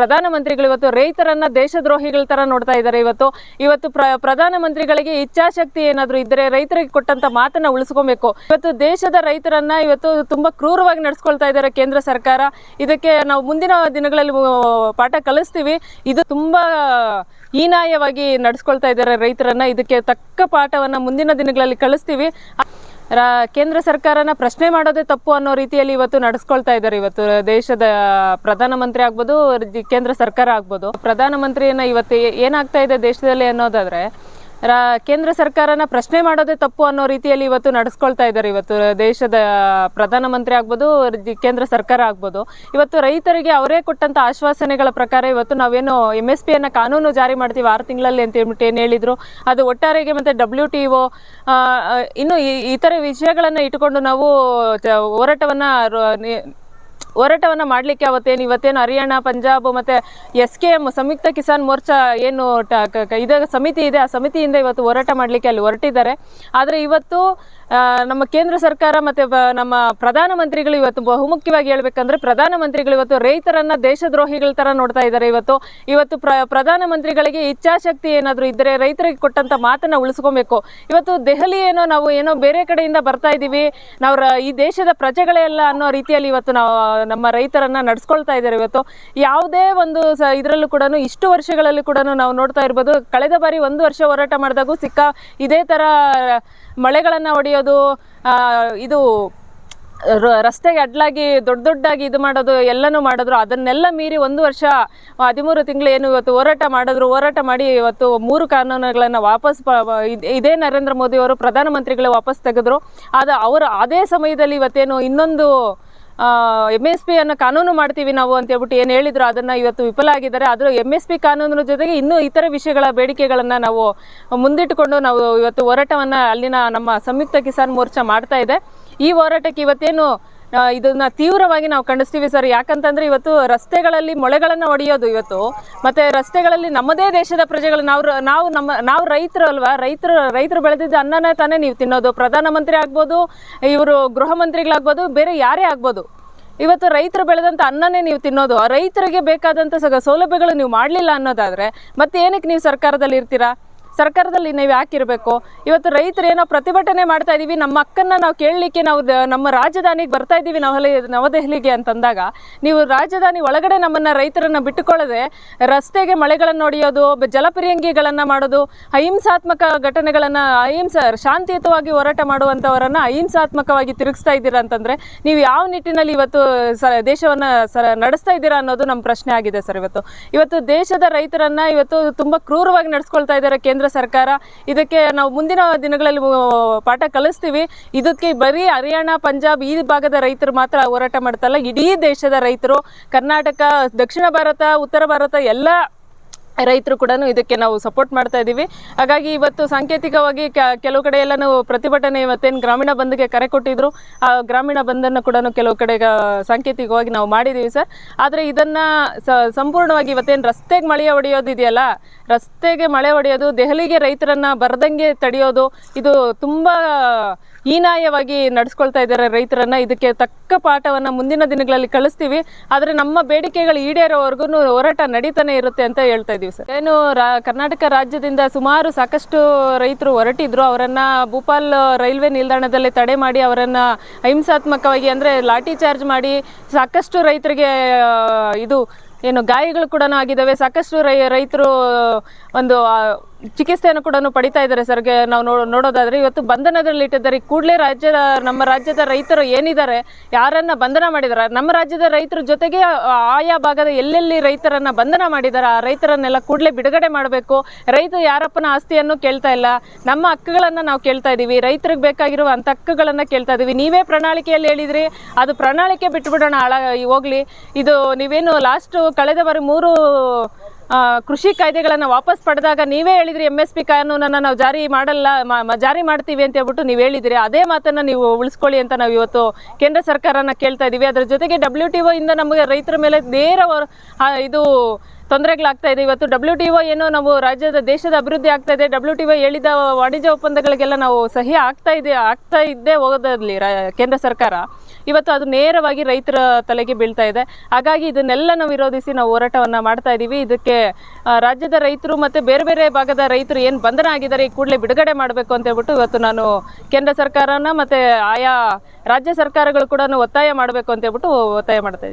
ಪ್ರಧಾನಮಂತ್ರಿಗಳು ಇವತ್ತು ರೈತರನ್ನ ದೇಶದ್ರೋಹಿಗಳ ತರ ನೋಡ್ತಾ ಇದ್ದಾರೆ. ಇವತ್ತು ಇವತ್ತು ಪ್ರ, ಪ್ರಧಾನಮಂತ್ರಿಗಳಿಗೆ ಇಚ್ಛಾಶಕ್ತಿ ಏನಾದ್ರು ಇದ್ರೆ ರೈತರಿಗೆ ಕೊಟ್ಟಂತ ಮಾತನ್ನ ಉಳಿಸ್ಕೊಬೇಕು. ಇವತ್ತು ದೇಶದ ರೈತರನ್ನ ಇವತ್ತು ತುಂಬಾ ಕ್ರೂರವಾಗಿ ನಡ್ಸ್ಕೊಳ್ತಾ ಇದ್ದಾರೆ ಕೇಂದ್ರ ಸರ್ಕಾರ. ಇದಕ್ಕೆ ನಾವು ಮುಂದಿನ ದಿನಗಳಲ್ಲಿ ಪಾಠ ಕಲಿಸ್ತೀವಿ. ಇದು ತುಂಬಾ ಹೀನಾಯವಾಗಿ ನಡ್ಸ್ಕೊಳ್ತಾ ಇದ್ದಾರೆ ರೈತರನ್ನ. ಇದಕ್ಕೆ ತಕ್ಕ ಪಾಠವನ್ನ ಮುಂದಿನ ದಿನಗಳಲ್ಲಿ ಕಲಿಸ್ತೀವಿ. ರಾ- ಕೇಂದ್ರ ಸರ್ಕಾರನ ಪ್ರಶ್ನೆ ಮಾಡೋದೇ ತಪ್ಪು ಅನ್ನೋ ರೀತಿಯಲ್ಲಿ ಇವತ್ತು ನಡೆಸ್ಕೊಳ್ತಾ ಇದ್ದಾರೆ. ಇವತ್ತು ದೇಶದ ಪ್ರಧಾನಮಂತ್ರಿ ಆಗ್ಬೋದು ಕೇಂದ್ರ ಸರ್ಕಾರ ಆಗ್ಬೋದು. ಪ್ರಧಾನಮಂತ್ರಿಯನ್ನ ಇವತ್ತು ಏನಾಗ್ತಾ ಇದೆ ದೇಶದಲ್ಲಿ ಅನ್ನೋದಾದ್ರೆ ರಾ- ಕೇಂದ್ರ ಸರ್ಕಾರನ ಪ್ರಶ್ನೆ ಮಾಡೋದೇ ತಪ್ಪು ಅನ್ನೋ ರೀತಿಯಲ್ಲಿ ಇವತ್ತು ನಡೆಸ್ಕೊಳ್ತಾ ಇದ್ದಾರೆ. ಇವತ್ತು ದೇಶದ ಪ್ರಧಾನಮಂತ್ರಿ ಆಗ್ಬೋದು ಕೇಂದ್ರ ಸರ್ಕಾರ ಆಗ್ಬೋದು. ಇವತ್ತು ರೈತರಿಗೆ ಅವರೇ ಕೊಟ್ಟಂತ ಆಶ್ವಾಸನೆಗಳ ಪ್ರಕಾರ ಇವತ್ತು ನಾವೇನು ಎಂ ಎಸ್ ಪಿಯನ್ನು ಕಾನೂನು ಜಾರಿ ಮಾಡ್ತೀವಿ ಆರು ತಿಂಗಳಲ್ಲಿ ಅಂತ ಹೇಳ್ಬಿಟ್ಟು ಏನು ಹೇಳಿದ್ರು. ಅದು ಒಟ್ಟಾರೆಗೆ ಮತ್ತೆ ಡಬ್ಲ್ಯೂ ಟಿ ಒ ಇನ್ನು ಇತರೆ ವಿಷಯಗಳನ್ನು ಇಟ್ಟುಕೊಂಡು ನಾವು ಹೋರಾಟವನ್ನು ಹೋರಾಟವನ್ನ ಮಾಡ್ಲಿಕ್ಕೆ ಅವತ್ತೇನು, ಇವತ್ತೇನು ಹರಿಯಾಣ, ಪಂಜಾಬ್ ಮತ್ತೆ S K M Samyukt Kisan Morcha ಏನು ಟ- ಕ- ಕ- ಇದ ಸಮಿತಿ ಇದೆ, ಆ ಸಮಿತಿಯಿಂದ ಇವತ್ತು ಹೋರಾಟ ಮಾಡ್ಲಿಕ್ಕೆ ಅಲ್ಲಿ ಹೊರಟಿದ್ದಾರೆ. ಆದ್ರೆ ಇವತ್ತು ನಮ್ಮ ಕೇಂದ್ರ ಸರ್ಕಾರ ಮತ್ತೆ ನಮ್ಮ ಪ್ರಧಾನಮಂತ್ರಿಗಳು ಇವತ್ತು ಬಹುಮುಖ್ಯವಾಗಿ ಹೇಳ್ಬೇಕಂದ್ರೆ ಪ್ರಧಾನಮಂತ್ರಿಗಳು ಇವತ್ತು ರೈತರನ್ನ ದೇಶದ್ರೋಹಿಗಳ ತರ ನೋಡ್ತಾ ಇದ್ದಾರೆ ಇವತ್ತು. ಇವತ್ತು ಪ್ರ, ಪ್ರಧಾನಮಂತ್ರಿಗಳಿಗೆ ಇಚ್ಛಾಶಕ್ತಿ ಏನಾದರೂ ಇದ್ರೆ ರೈತರಿಗೆ ಕೊಟ್ಟಂತ ಮಾತನ್ನ ಉಳಿಸ್ಕೊಬೇಕು. ಇವತ್ತು ದೆಹಲಿ ಏನೋ ನಾವು ಏನೋ ಬೇರೆ ಕಡೆಯಿಂದ ಬರ್ತಾ ಇದೀವಿ. ನಾವು ಈ ದೇಶದ ಪ್ರಜೆಗಳೇ ಅಲ್ಲ ಅನ್ನೋ ರೀತಿಯಲ್ಲಿ ಇವತ್ತು ನಾವು ನಮ್ಮ ರೈತರನ್ನ ನಡೆಸ್ಕೊಳ್ತಾ ಇದ್ದಾರೆ ಇವತ್ತು. ಯಾವುದೇ ಒಂದು ಸ ಇದರಲ್ಲೂ ಕೂಡ ಇಷ್ಟು ವರ್ಷಗಳಲ್ಲಿ ಕೂಡ ನಾವು ನೋಡ್ತಾ ಇರ್ಬೋದು. ಕಳೆದ ಬಾರಿ ಒಂದು ವರ್ಷ ಹೋರಾಟ ಮಾಡಿದಾಗೂ ಸಿಕ್ಕ ಇದೇ ತರ ಮಳೆಗಳನ್ನು ಹೊಡೆಯೋದು ಇದು ರಸ್ತೆಗೆ ಅಡ್ಲಾಗಿ ದೊಡ್ಡ ದೊಡ್ಡಾಗಿ ಇದು ಮಾಡೋದು, ಎಲ್ಲನೂ ಮಾಡಿದ್ರು, ಅದನ್ನೆಲ್ಲ ಮೀರಿ ಒಂದು ವರ್ಷ, ಹದಿಮೂರು ತಿಂಗಳು ಏನು ಇವತ್ತು ಹೋರಾಟ ಮಾಡಿದ್ರು, ಹೋರಾಟ ಮಾಡಿ ಇವತ್ತು ಮೂರು ಕಾನೂನುಗಳನ್ನು ವಾಪಸ್ ಇದೇ ನರೇಂದ್ರ ಮೋದಿ ಅವರು ಪ್ರಧಾನಮಂತ್ರಿಗಳು ವಾಪಸ್ ತೆಗೆದ್ರು. ಆದ ಅವರು, ಅದೇ ಸಮಯದಲ್ಲಿ ಇವತ್ತೇನು ಇನ್ನೊಂದು ಎಂ ಎಸ್ ಪಿ ಅನ್ನು ಕಾನೂನು ಮಾಡ್ತೀವಿ ನಾವು ಅಂತ ಹೇಳ್ಬಿಟ್ಟು ಏನು ಹೇಳಿದ್ರು, ಅದನ್ನ ಇವತ್ತು ವಿಫಲ ಆಗಿದ್ದಾರೆ. ಆದರೂ ಎಂ ಎಸ್ ಪಿ ಕಾನೂನಿನ ಜೊತೆಗೆ ಇನ್ನೂ ಇತರ ವಿಷಯಗಳ ಬೇಡಿಕೆಗಳನ್ನ ನಾವು ಮುಂದಿಟ್ಟುಕೊಂಡು ನಾವು ಇವತ್ತು ಹೋರಾಟವನ್ನ ಅಲ್ಲಿನ ನಮ್ಮ ಸಂಯುಕ್ತ ಕಿಸಾನ್ ಮೋರ್ಚಾ ಮಾಡ್ತಾ ಇದೆ. ಈ ಹೋರಾಟಕ್ಕೆ ಇವತ್ತೇನು ಇದನ್ನ ತೀವ್ರವಾಗಿ ನಾವು ಖಂಡಿಸ್ತೀವಿ ಸರ್. ಯಾಕಂತಂದ್ರೆ ಇವತ್ತು ರಸ್ತೆಗಳಲ್ಲಿ ಮೊಳೆಗಳನ್ನ ಹೊಡೆಯೋದು ಇವತ್ತು. ಮತ್ತೆ ರಸ್ತೆಗಳಲ್ಲಿ ನಮ್ಮದೇ ದೇಶದ ಪ್ರಜೆಗಳು, ನಾವು ನಾವು ನಮ್ಮ, ನಾವು ರೈತರು ಅಲ್ವಾ? ರೈತರು ರೈತರು ಬೆಳೆದಿದ್ದ ಅನ್ನನೇ ತಾನೇ ನೀವು ತಿನ್ನೋದು. ಪ್ರಧಾನಮಂತ್ರಿ ಆಗ್ಬೋದು, ಇವರು ಗೃಹ ಮಂತ್ರಿಗಳಾಗ್ಬೋದು ಬೇರೆ ಯಾರೇ ಆಗ್ಬೋದು. ಇವತ್ತು ರೈತರು ಬೆಳೆದಂತ ಅನ್ನನೇ ನೀವು ತಿನ್ನೋದು. ರೈತರಿಗೆ ಬೇಕಾದಂತ ಸಗ ಸೌಲಭ್ಯಗಳು ನೀವು ಮಾಡಲಿಲ್ಲ ಅನ್ನೋದಾದ್ರೆ ಮತ್ತೆ ಏನಕ್ಕೆ ನೀವು ಸರ್ಕಾರದಲ್ಲಿ ಇರ್ತೀರಾ? ಸರ್ಕಾರದಲ್ಲಿ ನೀವು ಯಾಕಿರಬೇಕು? ಇವತ್ತು ರೈತರು ಏನೋ ಪ್ರತಿಭಟನೆ ಮಾಡ್ತಾ ಇದ್ದೀವಿ ನಮ್ಮ ಅಕ್ಕನ್ನ ನಾವು ಕೇಳಲಿಕ್ಕೆ ನಾವು ನಮ್ಮ ರಾಜಧಾನಿಗೆ ಬರ್ತಾ ಇದ್ದೀವಿ ನವಲಿ, ನವದೆಹಲಿಗೆ ಅಂತಂದಾಗ, ನೀವು ರಾಜಧಾನಿ ಒಳಗಡೆ ನಮ್ಮನ್ನು ರೈತರನ್ನು ಬಿಟ್ಟುಕೊಳ್ಳದೆ ರಸ್ತೆಗೆ ಮಳೆಗಳನ್ನು ಹೊಡೆಯೋದು ಜಲಪ್ರಿಯಂಗಿಗಳನ್ನು ಮಾಡೋದು, ಅಹಿಂಸಾತ್ಮಕ ಘಟನೆಗಳನ್ನು, ಅಹಿಂಸ, ಶಾಂತಿಯುತವಾಗಿ ಹೋರಾಟ ಮಾಡುವಂಥವರನ್ನು ಅಹಿಂಸಾತ್ಮಕವಾಗಿ ತಿರುಗಿಸ್ತಾ ಇದ್ದೀರಾ ಅಂತಂದರೆ, ನೀವು ಯಾವ ನಿಟ್ಟಿನಲ್ಲಿ ಇವತ್ತು ಸ, ದೇಶವನ್ನು ಸ, ನಡೆಸ್ತಾ ಇದ್ದೀರಾ ಅನ್ನೋದು ನಮ್ಮ ಪ್ರಶ್ನೆ ಆಗಿದೆ ಸರ್ ಇವತ್ತು. ಇವತ್ತು ದೇಶದ ರೈತರನ್ನು ಇವತ್ತು ತುಂಬ ಕ್ರೂರವಾಗಿ ನಡೆಸ್ಕೊಳ್ತಾ ಇದ್ದಾರೆ ಕೇಂದ್ರ ಸರ್ಕಾರ. ಇದಕ್ಕೆ ನಾವು ಮುಂದಿನ ದಿನಗಳಲ್ಲಿ ಪಾಠ ಕಲಿಸ್ತೀವಿ. ಇದಕ್ಕೆ ಬರೀ ಹರಿಯಾಣ, ಪಂಜಾಬ್ ಈ ಭಾಗದ ರೈತರು ಮಾತ್ರ ಹೋರಾಟ ಮಾಡ್ತಲ್ಲ ಇಡೀ ದೇಶದ ರೈತರು, ಕರ್ನಾಟಕ, ದಕ್ಷಿಣ ಭಾರತ, ಉತ್ತರ ಭಾರತ ಎಲ್ಲ ರೈತರು ಕೂಡ ಇದಕ್ಕೆ ನಾವು ಸಪೋರ್ಟ್ ಮಾಡ್ತಾ ಇದ್ದೀವಿ ಹಾಗಾಗಿ ಇವತ್ತು ಸಾಂಕೇತಿಕವಾಗಿ ಕೆಲವು ಕಡೆ ಎಲ್ಲ ಪ್ರತಿಭಟನೆ ಇವತ್ತೇನು ಗ್ರಾಮೀಣ ಬಂದ್ಗೆ ಕರೆ ಕೊಟ್ಟಿದ್ರು. ಆ ಗ್ರಾಮೀಣ ಬಂದನ್ನು ಕೂಡ ಕೆಲವು ಕಡೆ ಸಾಂಕೇತಿಕವಾಗಿ ನಾವು ಮಾಡಿದ್ದೀವಿ ಸರ್. ಆದರೆ ಇದನ್ನ ಸಂಪೂರ್ಣವಾಗಿ ಇವತ್ತೇನು ರಸ್ತೆಗೆ ಮಳೆ ಹೊಡೆಯೋದಿದೆಯಲ್ಲ ರಸ್ತೆಗೆ ಮಳೆ ಹೊಡೆಯೋದು ದೆಹಲಿಗೆ ರೈತರನ್ನ ಬರದಂಗೆ ತಡೆಯೋದು, ಇದು ತುಂಬಾ ಹೀನಾಯವಾಗಿ ನಡೆಸ್ಕೊಳ್ತಾ ಇದ್ದಾರೆ ರೈತರನ್ನ. ಇದಕ್ಕೆ ತಕ್ಕ ಪಾಠವನ್ನ ಮುಂದಿನ ದಿನಗಳಲ್ಲಿ ಕಳಿಸ್ತೀವಿ. ಆದ್ರೆ ನಮ್ಮ ಬೇಡಿಕೆಗಳು ಈಡೇರೋವರೆಗೂ ಹೋರಾಟ ನಡೀತಾನೆ ಇರುತ್ತೆ ಅಂತ ಹೇಳ್ತಾ ಇದೀವಿ ಸರ್. ಏನು ಕರ್ನಾಟಕ ರಾಜ್ಯದಿಂದ ಸುಮಾರು ಸಾಕಷ್ಟು ರೈತರು ಹೊರಟಿದ್ರು. ಅವರನ್ನ ಭೂಪಾಲ್ ರೈಲ್ವೆ ನಿಲ್ದಾಣದಲ್ಲಿ ತಡೆ ಮಾಡಿ ಅವರನ್ನ ಅಹಿಂಸಾತ್ಮಕವಾಗಿ ಅಂದ್ರೆ ಲಾಠಿ ಚಾರ್ಜ್ ಮಾಡಿ ಸಾಕಷ್ಟು ರೈತರಿಗೆ ಇದು, ಏನು ಗಾಯಗಳು ಕೂಡ ಆಗಿದ್ದಾವೆ. ಸಾಕಷ್ಟು ರೈ, ರೈತರು ಒಂದು ಚಿಕಿತ್ಸೆಯನ್ನು ಕೂಡ ಪಡಿತಾ ಇದ್ದಾರೆ ಸರ್. ಗೆ- ನಾವು ನೋಡೋದಾದ್ರೆ ಇವತ್ತು ಬಂಧನದಲ್ಲಿ ಇಟ್ಟಿದ್ದಾರೆ. ಕೂಡಲೇ ರಾಜ್ಯದ, ನಮ್ಮ ರಾಜ್ಯದ ರೈತರು ಏನಿದ್ದಾರೆ, ಯಾರನ್ನ ಬಂಧನ ಮಾಡಿದ್ದಾರೆ ನಮ್ಮ ರಾಜ್ಯದ ರೈತರ ಜೊತೆಗೆ ಆಯಾ ಭಾಗದ ಎಲ್ಲೆಲ್ಲಿ ರೈತರನ್ನ ಬಂಧನ ಮಾಡಿದ್ದಾರೆ ಆ ರೈತರನ್ನೆಲ್ಲ ಕೂಡಲೇ ಬಿಡುಗಡೆ ಮಾಡಬೇಕು. ರೈತ ಯಾರಪ್ಪನ ಆಸ್ತಿಯನ್ನು ಕೇಳ್ತಾ ಇಲ್ಲ. ನಮ್ಮ ಹಕ್ಕುಗಳನ್ನ ನಾವು ಕೇಳ್ತಾ ಇದ್ದೀವಿ ರೈತರಿಗೆ ಬೇಕಾಗಿರುವಂತ ಹಕ್ಕುಗಳನ್ನ ಕೇಳ್ತಾ ಇದ್ದೀವಿ ನೀವೇ ಪ್ರಣಾಳಿಕೆಯಲ್ಲಿ ಹೇಳಿದ್ರಿ. ಅದು ಪ್ರಣಾಳಿಕೆ ಬಿಟ್ಬಿಡೋಣ ಹಾಳ ಹೋಗ್ಲಿ. ಇದು ನೀವೇನು ಲಾಸ್ಟ್ ಕಳೆದ ಬಾರಿ ಮೂರು ಕೃಷಿ ಕಾಯ್ದೆಗಳನ್ನು ವಾಪಸ್ ಪಡೆದಾಗ ನೀವೇ ಹೇಳಿದ್ರಿ ಎಂ ಎಸ್ ಪಿ ಕಾನೂನನ್ನ ನಾವು ಜಾರಿ ಮಾಡಲ್ಲ ಜಾರಿ ಮಾಡ್ತೀವಿ ಅಂತ ಹೇಳ್ಬಿಟ್ಟು ನೀವು ಹೇಳಿದಿರಿ. ಅದೇ ಮಾತನ್ನ ನೀವು ಉಳಿಸ್ಕೊಳ್ಳಿ ಅಂತ ನಾವು ಇವತ್ತು ಕೇಂದ್ರ ಸರ್ಕಾರನ ಕೇಳ್ತಾ ಇದೀವಿ. ಅದ್ರ ಜೊತೆಗೆ ಡಬ್ಲ್ಯೂ ಟಿ ಇಂದ ನಮಗೆ ರೈತರ ಮೇಲೆ ನೇರ ಇದು ತೊಂದರೆಗಳಾಗ್ತಾ ಇದೆ. ಇವತ್ತು ಡಬ್ಲ್ಯೂ ಟಿ ಒ ಏನೋ ನಾವು ರಾಜ್ಯದ ದೇಶದ ಅಭಿವೃದ್ಧಿ ಆಗ್ತಾ ಇದೆ. ಡಬ್ಲ್ಯೂ ಟಿ ಒ ಹೇಳಿದ ವಾಣಿಜ್ಯ ಒಪ್ಪಂದಗಳಿಗೆಲ್ಲ ನಾವು ಸಹಿ ಆಗ್ತಾ ಇದೆ, ಆಗ್ತಾ ಇದ್ದೇ ಹೋಗೋದಲ್ಲಿ ಕೇಂದ್ರ ಸರ್ಕಾರ. ಇವತ್ತು ಅದು ನೇರವಾಗಿ ರೈತರ ತಲೆಗೆ ಬೀಳ್ತಾ ಇದೆ. ಹಾಗಾಗಿ ಇದನ್ನೆಲ್ಲ ನಾವು ವಿರೋಧಿಸಿ ನಾವು ಹೋರಾಟವನ್ನು ಮಾಡ್ತಾ ಇದ್ದೀವಿ ಇದಕ್ಕೆ ರಾಜ್ಯದ ರೈತರು ಮತ್ತು ಬೇರೆ ಬೇರೆ ಭಾಗದ ರೈತರು ಏನು ಬಂಧನ ಆಗಿದ್ದಾರೆ ಈ ಕೂಡಲೇ ಬಿಡುಗಡೆ ಮಾಡಬೇಕು ಅಂತ ಹೇಳ್ಬಿಟ್ಟು ಇವತ್ತು ನಾನು ಕೇಂದ್ರ ಸರ್ಕಾರನ ಮತ್ತು ಆಯಾ ರಾಜ್ಯ ಸರ್ಕಾರಗಳು ಕೂಡ ಒತ್ತಾಯ ಮಾಡಬೇಕು ಅಂತ ಹೇಳ್ಬಿಟ್ಟು ಒತ್ತಾಯ ಮಾಡ್ತಾ